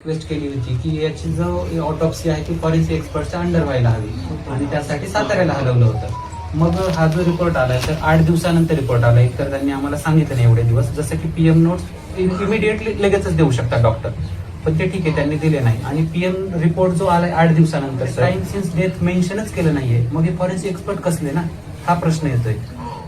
Request केली होती की याची जो ऑटोप्सी आहे ती फॉरेन्सिक एक्सपर्टच्या अंडर व्हायला हवी. आणि त्यासाठी साताऱ्याला हलवलं होतं. मग हा जो रिपोर्ट आला तर आठ दिवसानंतर रिपोर्ट आला तर त्यांनी आम्हाला सांगितलं नाही एवढे दिवस. जसं की पीएम नोट्स इमिडिएटली लगेचच देऊ शकतात डॉक्टर पण ते ठीक आहे त्यांनी दिले नाही. आणि पीएम रिपोर्ट जो आला आठ दिवसानंतर टाइम सिन्स डेथ मेन्शनच केलं नाहीये. मग हे फॉरेन्सिक एक्सपर्ट कसले ना? हा प्रश्न येतोय.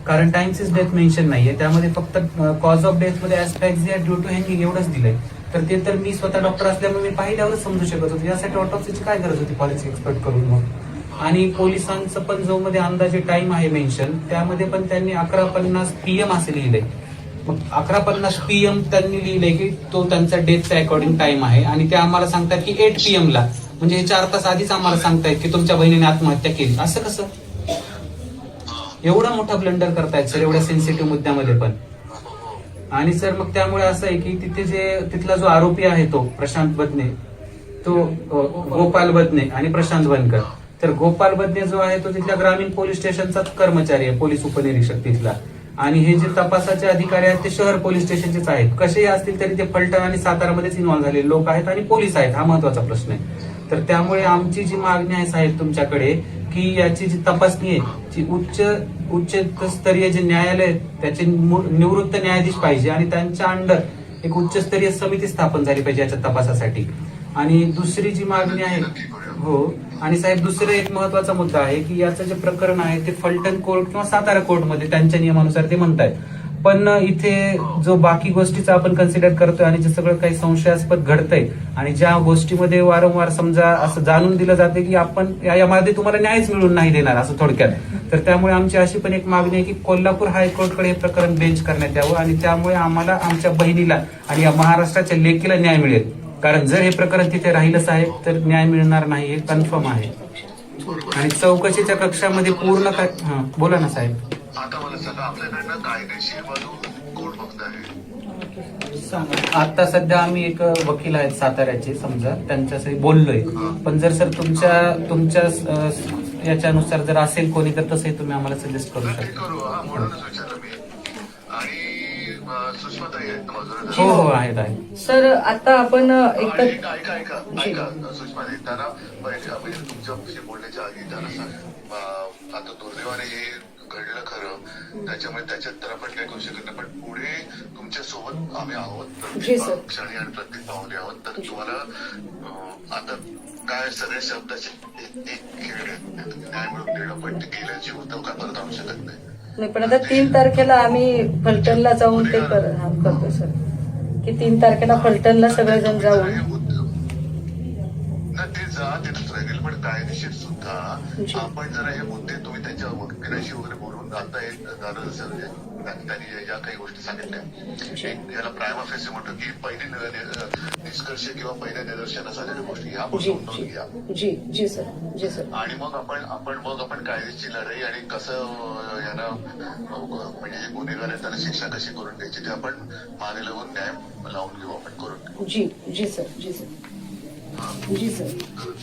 कारण टाइम सिन्स डेथ मेन्शन नाहीये. त्यामध्ये फक्त कॉज ऑफ डेथमध्ये ऍस्पॅक्झिया ड्यू टू हँगिंग एवढंच दिलंय. तर ते तर मी स्वतः डॉक्टर असल्यामुळे मी पाहिल्यावरच समजू शकत होतो. यासाठी ऑटोप्सीची काय गरज होती फॉरेन्सिक एक्सपर्ट करून मग? आणि पोलिसांचं पण जो मध्ये अंदाजे टाइम आहे मेन्शन त्यामध्ये पण त्यांनी अकरा पन्नास पीएम असं लिहिलंय मग अकरा पन्नास पीएम त्यांनी लिहिलंय की तो त्यांचा डेथचा अकॉर्डिंग टाइम आहे. आणि ते आम्हाला सांगतात की एट पीएम ला. म्हणजे हे चार तास आधीच आम्हाला सांगतायत की तुमच्या बहिणीने आत्महत्या केली. असं कसं? एवढा मोठा ब्लंडर करतायत सर एवढ्या सेन्सिटिव्ह मुद्द्यामध्ये पण. आणि सर मग त्यामुळे असं आहे की तिथे जे तिथला जो आरोपी आहे तो प्रशांत बदने तो गोपाल बदने आणि प्रशांत बनकर तर गोपाल बदने जो आहे तो तिथल्या ग्रामीण पोलीस स्टेशनचाच कर्मचारी आहे पोलीस उपनिरीक्षक तिथला. आणि हे जे तपासाचे अधिकारी आहेत ते शहर पोलीस स्टेशनचेच आहेत. कसेही असतील तरी ते फलटण आणि सातारामध्येच इन्व्हॉल्व्ह झालेले लोक आहेत आणि पोलीस आहेत हा महत्त्वाचा प्रश्न आहे. तर त्यामुळे आमची जी मागणी आहे साहेब तुमच्याकडे की याची जी तपासणी आहे जी उच्च उच्च स्तरीय जे न्यायालय त्याचे निवृत्त न्यायाधीश पाहिजे आणि त्यांच्या अंडर एक उच्चस्तरीय समिती स्थापन झाली पाहिजे याच्या तपासासाठी. आणि दुसरी जी मागणी आहे हो आणि साहेब दुसरा एक महत्त्वाचा मुद्दा आहे की याचं जे प्रकरण आहे ते फलटण कोर्ट किंवा सातारा कोर्टमध्ये त्यांच्या नियमानुसार ते म्हणतायत. पण इथे जो बाकी गोष्टीचा आपण कन्सिडर करतोय आणि जे सगळं काही संशयास्पद घडतंय आणि ज्या गोष्टीमध्ये वारंवार समजा असं जाणून दिलं जाते की आपण या- यामध्ये तुम्हाला न्यायच मिळून नाही देणार असं थोडक्यात. तर त्यामुळे आमची अशी पण एक मागणी आहे की कोल्हापूर हायकोर्टकडे हे प्रकरण बेंच करण्यात यावं आणि त्यामुळे आम्हाला आमच्या बहिणीला आणि या महाराष्ट्राच्या लेकीला न्याय मिळेल. कारण जर हे प्रकरण तिथे राहिलं साहेब तर न्याय मिळणार नाही हे कन्फर्म आहे. आणि चौकशीच्या कक्षामध्ये पूर्ण काय बोला ना साहेब. आता मला सांगा आपल्याकडनं कायदेशीर बाजू कोण बघत आहे आता सध्या आम्ही एक वकील आहेत साताऱ्याचे समजा. त्यांच्याशी बोललोय. पण जर सर तुमच्या तुमच्या याच्यानुसार जर असेल कोणी तर तसंही तुम्ही आम्हाला सजेस्ट करू शकता करू हा म्हणूनच विचारलं मी आणि अं, सुषमाताई आहेत ना हो हो आहेत आहेत. सर आता आपण आणि एकत्र ऐका ऐका ऐका. ऐका सुषमाताई त्यांना म्हणजे तुमच्याशी बोलण्याच्या आधी त्यांना सांग. अं, आता दुर्दैवाने हे घडलं खरं. त्याच्यामुळे त्याच्यात तर आपण काही करू शकत नाही पण पुढे तुमच्यासोबत आम्ही आहोत. प्रत्येक. क्षणी आणि प्रत्येक पाहुणे आहोत. तर तुम्हाला आता काय सगळे शब्दाचे एक एक खेळ. न्याय मिळवून देणं पण ते गेल्याची उत्तम काय परत आणू शकत नाही. नाही पण आता तीन तारखेला आम्ही फलटणला जाऊन ते करतो सर. की तीन तारखेला फलटणला सगळेजण जाऊन ना ते जा तिथेच राहील पण कायदेशीर सुद्धा. आपण जरा हे मुद्दे तुम्ही त्यांच्या वकिलाशी वगैरे बोलून आता हे झालं म्हणजे त्यांनी ज्या काही गोष्टी सांगितल्या. एक याला प्रायमा फेसे म्हणतो की पहिली निष्कर्ष किंवा पहिल्या निदर्शनास आलेल्या गोष्टी ह्या गोष्टी नोंद घ्या. जी जी जी सर. जी सर. आणि मग आपण आपण मग आपण कायद्याची लढाई आणि कसं यांना म्हणजे जे गुन्हेगार आहेत त्यांना शिक्षा कशी करून द्यायची ते आपण मागे लावून न्याय लावून घेऊ आपण करून जी जी सर. जी सर. जी सर